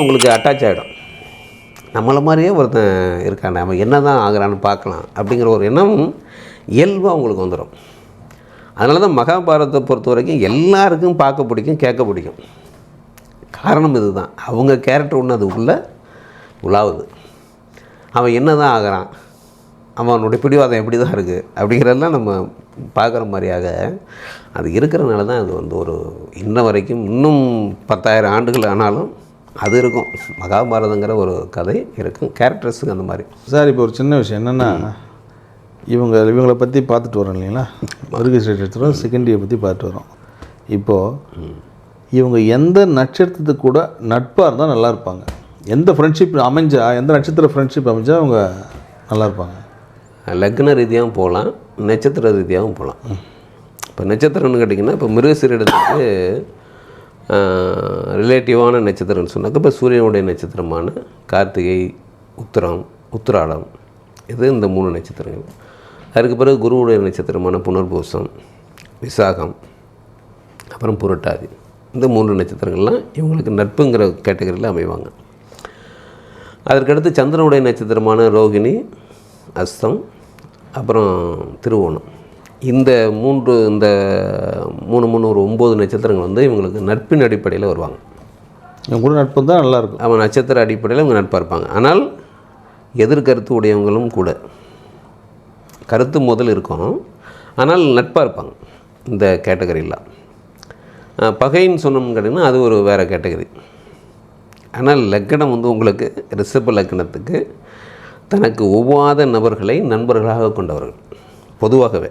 உங்களுக்கு அட்டாச் ஆகிடும் நம்மளை மாதிரியே ஒருத்தன் இருக்கான் நம்ம என்ன தான் ஆகிறான்னு பார்க்கலாம் அப்படிங்கிற ஒரு எண்ணம் இயல்பாக உங்களுக்கு வந்துடும் அதனால தான் மகாபாரதத்தை பொறுத்த வரைக்கும் எல்லாருக்கும் பார்க்க பிடிக்கும் கேட்க பிடிக்கும். காரணம் இதுதான். அவங்க கேரக்டர் ஒன்று அது உள்ளே உலாவுது. அவன் என்ன தான் ஆகிறான் அவனுடைய பிடிவாதம் எப்படி தான் இருக்குது அப்படிங்கிறதெல்லாம் நம்ம பார்க்குற மாதிரியாக அது இருக்கிறனால தான் அது வந்து ஒரு இன்ன வரைக்கும் இன்னும் பத்தாயிரம் ஆண்டுகள் ஆனாலும் அது இருக்கும். மகாபாரதங்கிற ஒரு கதை இருக்கும். கேரக்டர்ஸுக்கு அந்த மாதிரி. சார் இப்போ ஒரு சின்ன விஷயம் என்னென்னா இவங்க இவங்களை பற்றி பார்த்துட்டு வரோம் இல்லைங்களா? மிருகசீரிடம் எடுத்துகிறோம் செகண்டியை பற்றி பார்த்துட்டு வரோம். இப்போது இவங்க எந்த நட்சத்திரத்துக்கு கூட நட்பாக இருந்தால் நல்லா இருப்பாங்க. எந்த ஃப்ரெண்ட்ஷிப் அமைஞ்சா எந்த நட்சத்திர ஃப்ரெண்ட்ஷிப் அமைஞ்சா அவங்க நல்லா இருப்பாங்க? லக்ன ரீதியாகவும் போகலாம். நட்சத்திர ரீதியாகவும் போகலாம். இப்போ நட்சத்திரம்னு கேட்டிங்கன்னா இப்போ மிருகசீரிடத்துக்கு ரிலேட்டிவான நட்சத்திரம்னு சொன்னாக்க இப்போ சூரியனுடைய நட்சத்திரமான கார்த்திகை உத்திரம் உத்திராடம் இது இந்த மூணு நட்சத்திரங்கள். அதுக்கு பிறகு குருவுடைய நட்சத்திரமான புனர்பூசம் விசாகம் அப்புறம் புரட்டாதி. இந்த மூன்று நட்சத்திரங்கள்லாம் இவங்களுக்கு நட்புங்கிற கேட்டகரியில் அமைவாங்க. அதற்கடுத்து சந்திரனுடைய நட்சத்திரமான ரோகிணி அஸ்தம் அப்புறம் திருவோணம். இந்த மூன்று இந்த மூணு மூணு ஒரு ஒம்பது நட்சத்திரங்கள் வந்து இவங்களுக்கு நட்பின் அடிப்படையில் வருவாங்க. இவங்க கூட நட்பு தான் நல்லாயிருக்கும் அவன் நட்சத்திர அடிப்படையில் அவங்க நட்பாக இருப்பாங்க. ஆனால் எதிர்கருத்து உடையவங்களும் கூட. கருத்து முதல் இருக்கும். ஆனால் நட்பாக இருப்பாங்க இந்த கேட்டகரியில். பகைன்னு சொன்னோம்னு கேட்டிங்கன்னா அது ஒரு வேறு கேட்டகரி. ஆனால் லக்கணம் வந்து உங்களுக்கு ரிஷப லக்கணத்துக்கு தனக்கு ஒவ்வாத நபர்களை நண்பர்களாக கொண்டவர்கள். பொதுவாகவே.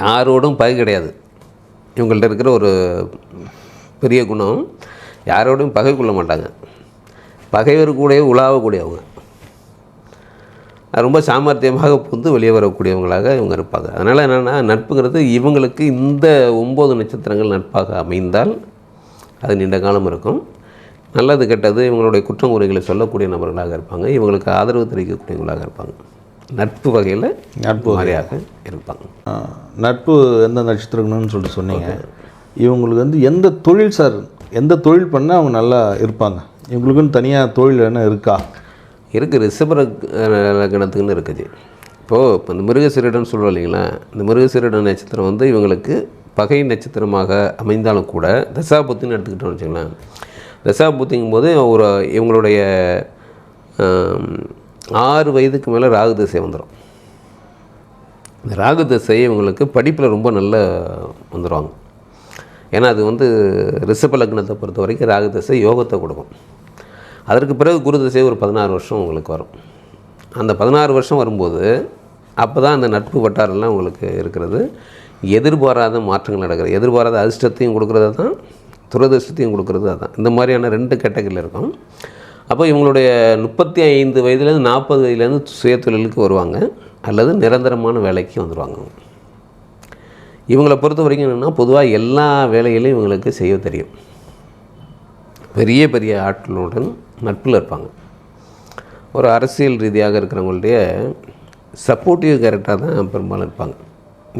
யாரோடும் பகை கிடையாது. இவங்கள்ட்ட இருக்கிற ஒரு பெரிய குணம் யாரோடும் பகை கொள்ள மாட்டாங்க. பகைவர் கூட உலாவக்கூடியவங்க ரொம்ப சாமர்த்தியமாக புந்து வெளியே வரக்கூடியவங்களாக இவங்க இருப்பாங்க. அதனால் என்னென்னா நட்புங்கிறது இவங்களுக்கு இந்த ஒம்பது நட்சத்திரங்கள் நட்பாக அமைந்தால் அது நீண்ட காலம் இருக்கும். நல்லது கெட்டது இவங்களுடைய குற்றம் குறைகளை சொல்லக்கூடிய நபர்களாக இருப்பாங்க. இவங்களுக்கு ஆதரவு தெரிவிக்கக்கூடியவங்களாக இருப்பாங்க. நட்பு வகையில் நட்பு வகையாக இருப்பாங்க. நட்பு எந்த நட்சத்திரங்கள்னு சொல்லிட்டு சொன்னீங்க. இவங்களுக்கு வந்து எந்த தொழில் சார் எந்த தொழில் பண்ணால் அவங்க நல்லா இருப்பாங்க? இவங்களுக்குன்னு தனியாக தொழில் என்ன இருக்கா? இருக்குது ரிஷப லக்- லக்னத்துக்குன்னு இருக்குது இப்போது இப்போ இந்த மிருகசீரிடம் சொல்கிறோம் இல்லைங்களா? இந்த மிருகசீரிட நட்சத்திரம் வந்து இவங்களுக்கு பகை நட்சத்திரமாக அமைந்தாலும் கூட தசாபுத்தின்னு எடுத்துக்கிட்டோம்னு வச்சுங்களேன் தசாபுத்திங்கும் போது ஒரு இவங்களுடைய ஆறு வயதுக்கு மேலே ராகு திசை வந்துடும் இந்த ராகு திசை இவங்களுக்கு படிப்பில் ரொம்ப நல்ல வந்துடுவாங்க ஏன்னா அது வந்து ரிஷப லக்னத்தை பொறுத்த வரைக்கும் ராகு திசை யோகத்தை கொடுக்கும். அதற்கு பிறகு குரு திசை ஒரு பதினாறு வருஷம் உங்களுக்கு வரும். அந்த பதினாறு வருஷம் வரும்போது அப்போ தான் அந்த நட்பு வட்டாரெல்லாம் உங்களுக்கு இருக்கிறது. எதிர்பாராத மாற்றங்கள் நடக்கிறது எதிர்பாராத அதிர்ஷ்டத்தையும் கொடுக்குறது தான் துரதிர்ஷ்டத்தையும் கொடுக்குறது அதான். இந்த மாதிரியான ரெண்டு கேட்டகரியில் இருக்கும். அப்போ இவங்களுடைய முப்பத்தி ஐந்து வயதுலேருந்து நாற்பது வயதுலேருந்து சுயதொழிலுக்கு வருவாங்க. அல்லது நிரந்தரமான வேலைக்கு வந்துடுவாங்க இவங்களை பொறுத்த வரைக்கும் என்னென்னா பொதுவாக எல்லா வேலைகளையும் இவங்களுக்கு செய்ய தெரியும். பெரிய பெரிய ஆட்களுடன் நட்பில் இருப்பாங்க. ஒரு அரசியல் ரீதியாக இருக்கிறவங்களுடைய சப்போர்ட்டிவ் கேரக்டராக தான் பெரும்பாலும் இருப்பாங்க.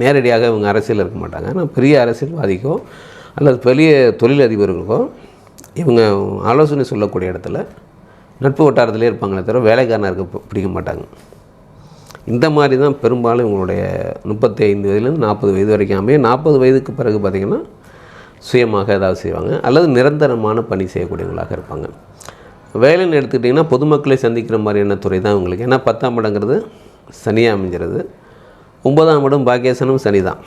நேரடியாக இவங்க அரசியல் இருக்க மாட்டாங்க. ஆனால் பெரிய அரசியல்வாதிக்கோ அல்லது பெரிய தொழிலதிபர்களுக்கோ இவங்க ஆலோசனை சொல்லக்கூடிய இடத்துல நட்பு வட்டாரத்திலே இருப்பாங்களே தவிர வேலைக்காரனாக இருக்க பிடிக்க மாட்டாங்க. இந்த மாதிரி தான் பெரும்பாலும் இவங்களுடைய முப்பத்தி ஐந்து வயதுலேருந்து நாற்பது வயது வரைக்கும் அமையும் நாற்பது வயதுக்கு பிறகு பார்த்திங்கன்னா சுயமாக ஏதாவது செய்வாங்க. அல்லது நிரந்தரமான பணி செய்யக்கூடியவங்களாக இருப்பாங்க. வேலைன்னு எடுத்துக்கிட்டிங்கன்னா பொதுமக்களை சந்திக்கிற மாதிரியான துறை தான் இவங்களுக்கு. ஏன்னா பத்தாம் இடங்கிறது சனியாக அமைஞ்சிருது. ஒன்பதாம் இடம் பாக்கியசனம் சனி தான்.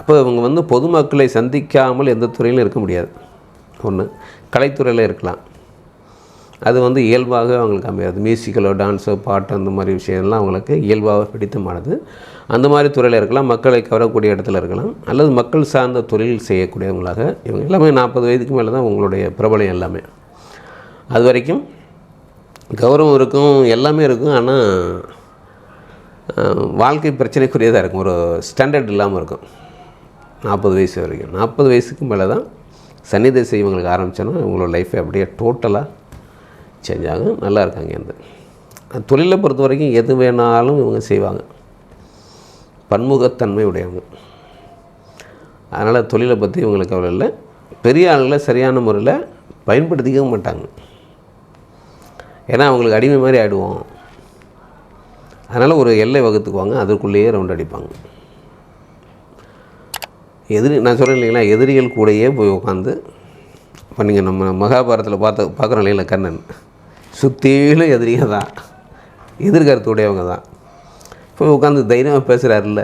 அப்போ இவங்க வந்து பொதுமக்களை சந்திக்காமல் எந்த துறையிலும் இருக்க முடியாது. ஒன்று கலைத்துறையில் இருக்கலாம். அது வந்து இயல்பாக அவங்களுக்கு அமையாது. மியூசிக்கலோ டான்ஸோ பாட்டு அந்த மாதிரி விஷயம்லாம் அவங்களுக்கு இயல்பாக பிடித்தமானது. அந்த மாதிரி துறையில் இருக்கலாம் மக்களை கவரக்கூடிய இடத்துல இருக்கலாம் அல்லது மக்கள் சார்ந்த தொழில் செய்யக்கூடியவங்களாக இவங்க எல்லாமே நாற்பது வயதுக்கு மேலே தான் உங்களுடைய பிரபலம் எல்லாமே. அது வரைக்கும் கௌரவம் இருக்கும் எல்லாமே இருக்கும் ஆனால் வாழ்க்கை பிரச்சனைக்குரியதாக இருக்கும். ஒரு ஸ்டாண்டர்ட் இல்லாமல் இருக்கும். நாற்பது வயசு வரைக்கும். நாற்பது வயசுக்கு மேலே தான் சனி திசை இவங்களுக்கு உங்களோட இவங்களோட அப்படியே டோட்டலாக செஞ்சாங்க நல்லா இருக்காங்க இந்த தொழிலை பொறுத்த வரைக்கும் எது வேணாலும் இவங்க செய்வாங்க. பன்முகத்தன்மை உடையவங்க. அதனால் தொழிலை பற்றி இவங்களுக்கு கவலை இல்லை. பெரிய ஆளுங்களை சரியான முறையில் பயன்படுத்திக்கவும் மாட்டாங்க. ஏன்னா அவங்களுக்கு அடிமை மாதிரி ஆகிடுவோம் அதனால் ஒரு எல்லை வகுத்துக்குவாங்க. அதற்குள்ளேயே ரவுண்ட் அடிப்பாங்க. எதிரி நான் சொல்கிறேன் இல்லைங்களா? எதிரிகள் கூடயே போய் உட்காந்து இப்போ நீங்கள் நம்ம மகாபாரதத்தில் பார்த்த பார்க்குறோம் இல்லைங்களா கண்ணன் சுற்றிலும் எதிரிங்க தான். எதிர்கருத்துடையவங்க தான். போய் உட்காந்து தைரியமாக பேசுகிறாருல்ல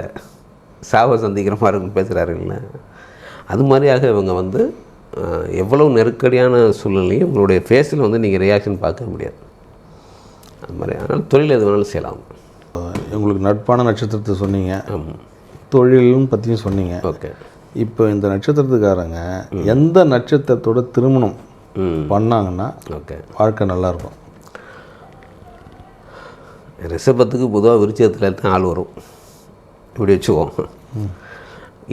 சாவை சந்திக்கிற மாதிரி பேசுகிறாருல்ல அது மாதிரியாக இவங்க வந்து அஹ், எவ்வளவு நெருக்கடியான சூழ்நிலையும் உங்களுடைய ஃபேஸில் வந்து நீங்கள் ரியாக்ஷன் பார்க்க முடியாது. அது மாதிரி. அதனால் தொழில் எது வேணாலும் செய்யலாம். உங்களுக்கு நட்பான நட்சத்திரத்தை சொன்னீங்க. தொழிலும் பற்றியும் சொன்னீங்க. ஓகே. இப்போ இந்த நட்சத்திரத்துக்காரங்க எந்த நட்சத்திரத்தோட திருமணம்? பண்ணாங்கன்னா ஓகே. வாழ்க்கை நல்லாயிருக்கும். ரிஷபத்துக்கு பொதுவாக விருச்சகத்தில் தான் ஆள் வரும். இப்படி வச்சுக்குவோம்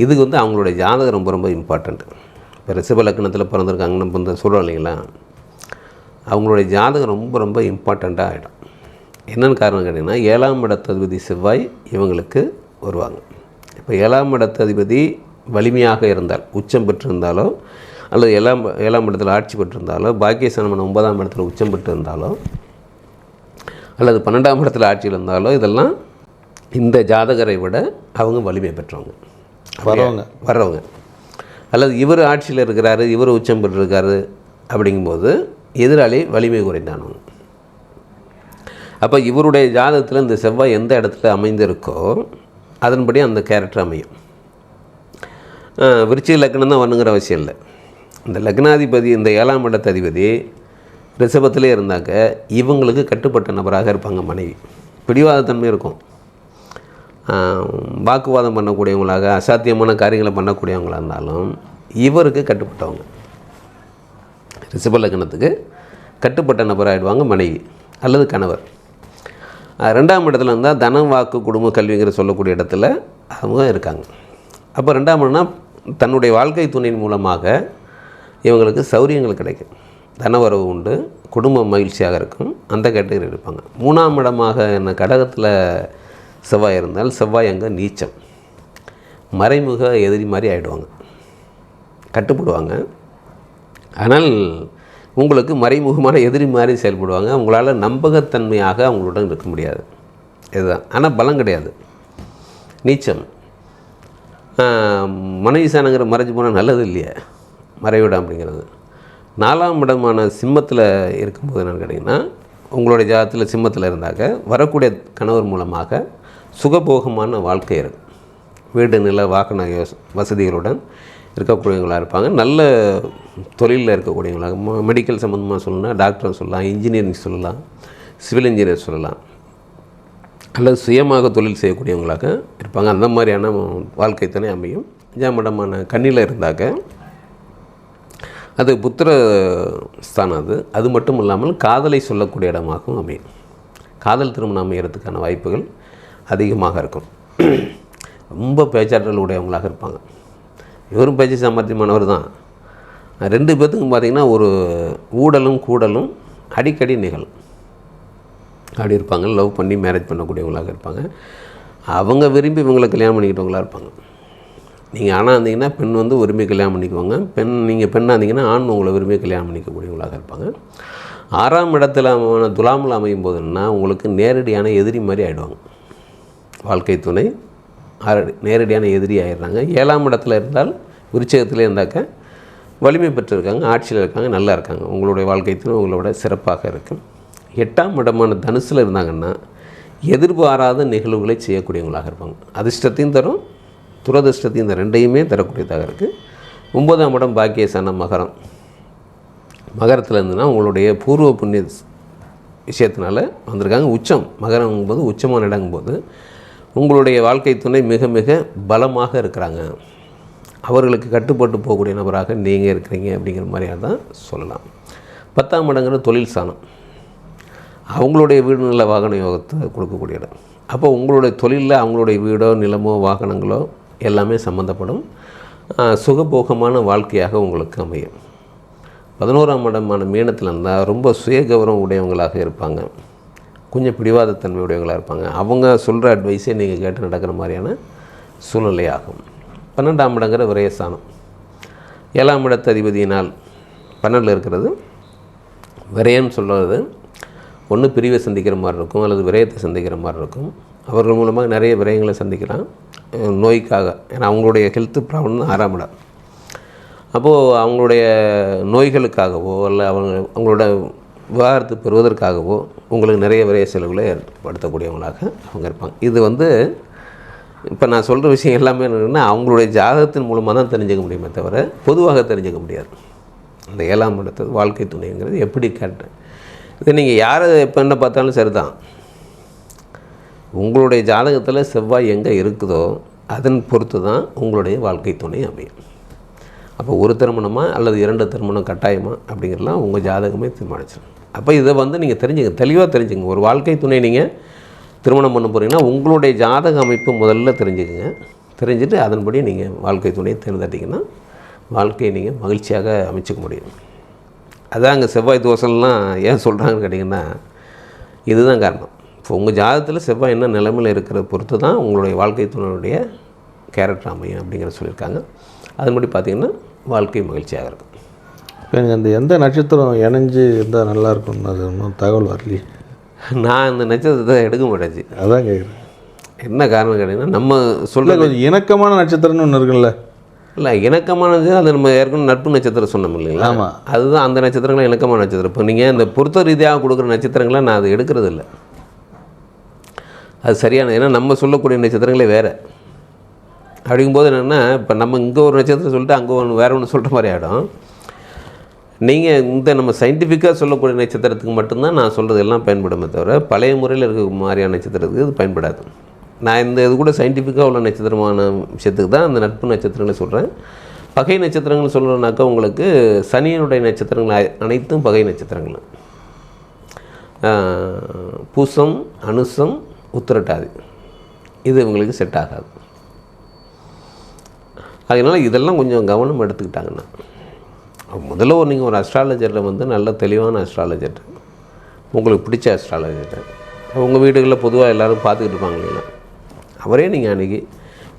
இதுக்கு வந்து அவங்களுடைய ஜாதகம் ரொம்ப ரொம்ப இம்பார்ட்டண்ட் இப்போ ரிஷப லக்னத்தில் பிறந்திருக்காங்கன்னு இப்போ இந்த சொல்கிறோம் இல்லைங்களா? அவங்களுடைய ஜாதகம் ரொம்ப ரொம்ப இம்பார்ட்டண்ட்டாக ஆகிடும் என்னென்னு காரணம் கேட்டிங்கன்னா ஏழாம் இடத்ததிபதி செவ்வாய் இவங்களுக்கு வருவாங்க. இப்போ ஏழாம் இடத்ததிபதி வலிமையாக இருந்தால் உச்சம் பெற்றிருந்தாலோ அல்லது ஏழாம் ஏழாம் இடத்துல ஆட்சி பெற்றிருந்தாலோ பாக்கியஸ்தானமான ஒன்பதாம் இடத்துல உச்சம் பெற்றிருந்தாலோ அல்லது பன்னெண்டாம் இடத்துல ஆட்சியில் இருந்தாலோ இதெல்லாம் இந்த ஜாதகரை விட அவங்க வலிமை பெற்றவங்க. வரவங்க வர்றவங்க. அல்லது இவர் ஆட்சியில் இருக்கிறாரு இவர் உச்சம் பெற்றிருக்காரு அப்படிங்கும்போது எதிராளி வலிமை குறைந்தானவங்க அப்போ இவருடைய ஜாதகத்தில் இந்த செவ்வாய் எந்த இடத்துல அமைந்திருக்கோ அதன்படி அந்த கேரக்டர் அமையும். விருச்சிக லக்னம் தான் வரணுங்கிற அவசியம் இல்லை. இந்த லக்னாதிபதி இந்த ஏழாம் இடத்த அதிபதி ரிஷபத்திலே இருந்தாக்க இவங்களுக்கு கட்டுப்பட்ட நபராக இருப்பாங்க மனைவி. பிடிவாதத்தன்மை இருக்கும். வாக்குவாதம் பண்ணக்கூடியவங்களாக அசாத்தியமான காரியங்களை பண்ணக்கூடியவங்களாக இருந்தாலும் இவருக்கு கட்டுப்பட்டவங்க. ரிஷப லக்னத்துக்கு கட்டுப்பட்ட நபராகிடுவாங்க மனைவி அல்லது கணவர். ரெண்டாம் இடத்துல இருந்தால் தனம் வாக்கு குடும்ப கல்விங்கிற சொல்லக்கூடிய இடத்துல அவங்க இருக்காங்க. அப்போ ரெண்டாம் இடம்னா தன்னுடைய வாழ்க்கை துணையின் மூலமாக இவங்களுக்கு சௌரியங்கள் கிடைக்கும். தனவரவு உண்டு குடும்பம் மகிழ்ச்சியாக இருக்கும். அந்த கேட்டகரி இருப்பாங்க. மூணாம் இடமாக என்ன கடகத்தில் செவ்வாய் இருந்தால் செவ்வாய் அங்கே நீச்சம். மறைமுக எதிரி மாதிரி ஆகிடுவாங்க கட்டுப்படுவாங்க. ஆனால் உங்களுக்கு மறைமுகமான எதிரி மாதிரி செயல்படுவாங்க. உங்களால் நம்பகத்தன்மையாக அவங்களுடன் இருக்க முடியாது. இதுதான். ஆனால் பலம் கிடையாது. நீச்சம். மனைவி சாணங்கிற மறைஞ்சு போனால் நல்லது இல்லையா. மறைவிடம் அப்படிங்கிறது. நாலாம் இடமான சிம்மத்தில் இருக்கும்போது என்னென்னு கேட்டிங்கன்னா உங்களுடைய ஜாதத்தில் சிம்மத்தில் இருந்தாக்க வரக்கூடிய கணவர் மூலமாக சுகபோகமான வாழ்க்கை இருக்கும் வீடு நில வாகன வசதிகளுடன் இருக்கக்கூடியவங்களாக இருப்பாங்க. நல்ல தொழிலில் இருக்கக்கூடியவங்களாக மெடிக்கல் சம்மந்தமாக சொல்லலாம் டாக்டர் சொல்லலாம் இன்ஜினியரிங் சொல்லலாம் சிவில் இன்ஜினியர் சொல்லலாம். அல்லது சுயமாக தொழில் செய்யக்கூடியவங்களாக இருப்பாங்க. அந்த மாதிரியான வாழ்க்கை துணை அமையும். அஞ்சாம் இடமான கண்ணியில் இருந்தாக்க அது புத்திர ஸ்தானம் அது. அது மட்டும் இல்லாமல் காதலை சொல்லக்கூடிய இடமாகவும் அமையும். காதல் திருமணம் அமைகிறதுக்கான வாய்ப்புகள் அதிகமாக இருக்கும். ரொம்ப பேச்சாற்றல் உடையவங்களாக இருப்பாங்க. இவரும் பேச்சு சாமர்த்தியமானவர் தான். ரெண்டு பேர்த்துக்கும் பார்த்திங்கன்னா ஒரு ஊடலும் கூடலும் அடிக்கடி நிகழும். அப்படி இருப்பாங்க. லவ் பண்ணி மேரேஜ் பண்ணக்கூடியவங்களாக இருப்பாங்க. அவங்க விரும்பி இவங்களை கல்யாணம் பண்ணிக்கிட்டவங்களா இருப்பாங்க. நீங்கள் ஆணாக இருந்தீங்கன்னா பெண் வந்து விரும்பி கல்யாணம் பண்ணிக்குவாங்க. பெண் நீங்கள் பெண்ணாக இருந்தீங்கன்னா ஆண் உங்களை விரும்பி கல்யாணம் பண்ணிக்கக்கூடியவங்களாக இருப்பாங்க. ஆறாம் இடத்துல அமைன துலாமில் அமையும் போதுன்னா உங்களுக்கு நேரடியான எதிரி மாதிரி ஆகிடுவாங்க வாழ்க்கை துணை ஆரடி நேரடியான எதிரி ஆயிடுறாங்க. ஏழாம் இடத்துல இருந்தால் விருச்சகத்தில் இருந்தாக்க வலிமை பெற்றிருக்காங்க ஆட்சியில் இருக்காங்க நல்லா இருக்காங்க. உங்களுடைய வாழ்க்கை துணை உங்களோட சிறப்பாக இருக்கும் எட்டாம் இடமான தனுசில் இருந்தாங்கன்னா எதிர்பாராத நிகழ்வுகளை செய்யக்கூடியவங்களாக இருப்பாங்க. அதிர்ஷ்டத்தையும் தரும் துரதிர்ஷ்டத்தையும் இந்த ரெண்டையுமே தரக்கூடியதாக இருக்குது ஒன்பதாம் இடம் பாக்கியசான மகரம். மகரத்தில் இருந்துன்னா உங்களுடைய பூர்வ புண்ணிய விஷயத்தினால வந்திருக்காங்க. உச்சம். மகரம் போது உச்சமான இடங்கும்போது உங்களுடைய வாழ்க்கை துணை மிக மிக பலமாக இருக்கிறாங்க. அவர்களுக்கு கட்டுப்பட்டு போகக்கூடிய நபராக நீங்கள் இருக்கிறீங்க அப்படிங்கிற மாதிரியாக தான் சொல்லலாம். பத்தாம் இடங்கிற தொழில் சாணம். அவங்களுடைய வீடு நில வாகன யோகத்தை கொடுக்கக்கூடிய இடம் அப்போ உங்களுடைய தொழிலில் அவங்களுடைய வீடோ நிலமோ வாகனங்களோ எல்லாமே சம்மந்தப்படும் சுகபோகமான வாழ்க்கையாக உங்களுக்கு அமையும். பதினோராம் இடமான மீனத்தில் இருந்தால் ரொம்ப சுய கௌரவம் உடையவங்களாக இருப்பாங்க. கொஞ்சம் பிடிவாதத்தன்மை உடையவங்களாக இருப்பாங்க. அவங்க சொல்கிற அட்வைஸே நீங்கள் கேட்டு நடக்கிற மாதிரியான சூழ்நிலை ஆகும். பன்னெண்டாம் இடங்கிற விரயஸ்தானம். ஏழாம் இடத்து அதிபதியினால் பன்னெண்டில் இருக்கிறது. விரயம் சொல்கிறது ஒன்று பிரிவை சந்திக்கிற மாதிரி இருக்கும் அல்லது விரயத்தை சந்திக்கிற மாதிரி இருக்கும். அவர்கள் மூலமாக நிறைய விரயங்களை சந்திக்கிறான். நோய்க்காக. ஏன்னா அவங்களுடைய ஹெல்த் ப்ராப்ளம் தான் ஆறாம் இடம். அப்போது அவங்களுடைய நோய்களுக்காகவோ அல்ல அவங்க அவங்களோட விவகாரத்தை பெறுவதற்காகவோ உங்களுக்கு நிறைய விரைய செலவுகளை ஏற்படுத்தக்கூடியவங்களாக அவங்க இருப்பாங்க. இது வந்து இப்போ நான் சொல்கிற விஷயம் எல்லாமே என்னென்னா அவங்களுடைய ஜாதகத்தின் மூலமாக தான் தெரிஞ்சுக்க முடியுமே தவிர பொதுவாக தெரிஞ்சுக்க முடியாது. அந்த ஏழாம் இடத்து வாழ்க்கை துணைங்கிறது எப்படி கேட்டேன் இது நீங்கள் யாரை எப்போ என்ன பார்த்தாலும் சரிதான். உங்களுடைய ஜாதகத்தில் செவ்வாய் எங்கே இருக்குதோ அதன் பொறுத்து தான் உங்களுடைய வாழ்க்கை துணை அமையும். அப்போ ஒரு திருமணமா அல்லது இரண்டு திருமணம் கட்டாயமா அப்படிங்கிறலாம் உங்கள் ஜாதகமே தீர்மானிச்சிடும். அப்போ இதை வந்து நீங்கள் தெரிஞ்சுங்க தெளிவாக தெரிஞ்சுங்க. ஒரு வாழ்க்கை துணை நீங்கள் திருமணம் பண்ண போகிறீங்கன்னா உங்களுடைய ஜாதக அமைப்பு முதல்ல தெரிஞ்சுக்கங்க. தெரிஞ்சுட்டு அதன்படி நீங்கள் வாழ்க்கை துணையை தேர்ந்தாட்டிங்கன்னா வாழ்க்கையை நீங்கள் மகிழ்ச்சியாக அமைச்சிக்க முடியும். அதான் அங்கே செவ்வாய் தோசைலாம் ஏன் சொல்கிறாங்கன்னு கேட்டிங்கன்னா இதுதான் காரணம். இப்போ உங்கள் ஜாதகத்தில் செவ்வாய் என்ன நிலைமையில் இருக்கிறத பொறுத்து தான் உங்களுடைய வாழ்க்கை துணையுடைய கேரக்டர் அமையும் அப்படிங்கிறத சொல்லியிருக்காங்க. அதன்படி பார்த்தீங்கன்னா வாழ்க்கை மகிழ்ச்சியாக இருக்கும். இப்போ எனக்கு அந்த எந்த நட்சத்திரம் இணைஞ்சு இருந்தால் நல்லா இருக்கும்னு அது ஒன்றும் தகவல் வரலையே. நான் இந்த நட்சத்திரத்தை எடுக்க மாட்டேச்சு அதான் கேட்குறேன். என்ன காரணம் கேட்டிங்கன்னா நம்ம சொல்ல கொஞ்சம் இணக்கமான நட்சத்திரம்னு ஒன்று இருக்குல்ல. இல்லை இணக்கமானது அது நம்ம ஏற்கனவே நட்பு நட்சத்திரம் சொன்னோம் இல்லைங்களா? ஆமா. அதுதான் அந்த நட்சத்திரங்களும் இணக்கமான நட்சத்திரம். இப்போ நீங்கள் இந்த பொருத்த ரீதியாக கொடுக்குற நட்சத்திரங்களை நான் அது எடுக்கிறது இல்லை அது சரியான ஏன்னா நம்ம சொல்லக்கூடிய நட்சத்திரங்களே வேறு. அப்படிங்கும்போது என்னென்னா இப்போ நம்ம இங்கே ஒரு நட்சத்திரம் சொல்லிட்டு அங்கே ஒன்று வேறு ஒன்று சொல்கிற மாதிரி ஆகிடும் நீங்கள் இந்த நம்ம சயின்டிஃபிக்காக சொல்லக்கூடிய நட்சத்திரத்துக்கு மட்டும்தான் நான் சொல்கிறது எல்லாம் பயன்படுமே தவிர பழைய முறையில் இருக்க மாதிரியான நட்சத்திரத்துக்கு இது பயன்படாது. நான் இந்த இது கூட சயின்டிஃபிக்காக உள்ள நட்சத்திரமான விஷயத்துக்கு தான் அந்த நட்பு நட்சத்திரங்களை சொல்கிறேன் பகை நட்சத்திரங்கள் சொல்கிறோன்னாக்கா உங்களுக்கு சனியினுடைய நட்சத்திரங்கள் அனைத்தும் பகை நட்சத்திரங்கள். பூசம் அனுசம் உத்திரட்டாதி. இது உங்களுக்கு செட் ஆகாது. அதனால் இதெல்லாம் கொஞ்சம் கவனம் எடுத்துக்கிட்டாங்கன்னா முதல்ல ஒரு நீங்கள் ஒரு அஸ்ட்ராலஜரில் வந்து நல்ல தெளிவான அஸ்ட்ராலஜர் உங்களுக்கு பிடிச்ச அஸ்ட்ராலஜர் உங்கள் வீடுகளில் பொதுவாக எல்லோரும் பார்த்துக்கிட்டு இருப்பாங்க இல்லைங்களா? அவரே நீங்கள் அன்றைக்கி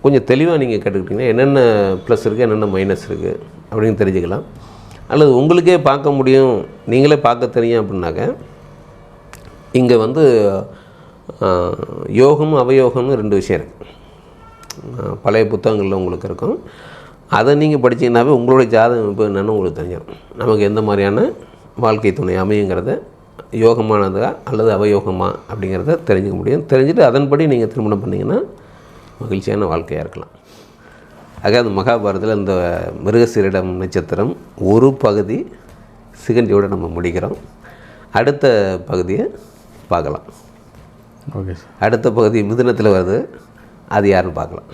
கொஞ்சம் தெளிவாக நீங்கள் கேட்டுக்கிட்டிங்கன்னா என்னென்ன ப்ளஸ் இருக்குது என்னென்ன மைனஸ் இருக்குது அப்படின்னு தெரிஞ்சுக்கலாம். அல்லது உங்களுக்கே பார்க்க முடியும் நீங்களே பார்க்க தெரியும் அப்படின்னாக்க இங்கே வந்து யோகம் அவயோகம்னு ரெண்டு விஷயம் இருக்குது பழைய புத்தகங்களில் உங்களுக்கு இருக்கும். அதை நீங்கள் படிச்சீங்கன்னாவே உங்களுடைய ஜாதகம் இப்போ என்னென்னு உங்களுக்கு தெரிஞ்சிடும் நமக்கு எந்த மாதிரியான வாழ்க்கை துணை அமையுங்கிறத யோகமானதா அல்லது அவயோகமா அப்படிங்கிறத தெரிஞ்சுக்க முடியும். தெரிஞ்சுட்டு அதன்படி நீங்கள் திருமணம் பண்ணிங்கன்னா மகிழ்ச்சியான வாழ்க்கையாக இருக்கலாம். ஆக அந்த மகாபாரதத்தில் இந்த மிருகசீரிடம் நட்சத்திரம் ஒரு பகுதி சிகண்டியோடு நம்ம முடிக்கிறோம். அடுத்த பகுதியை பார்க்கலாம். Okay sir. அடுத்த பகுதி மிதுனத்தில் வருது. அது யாருன்னு பார்க்கலாம்.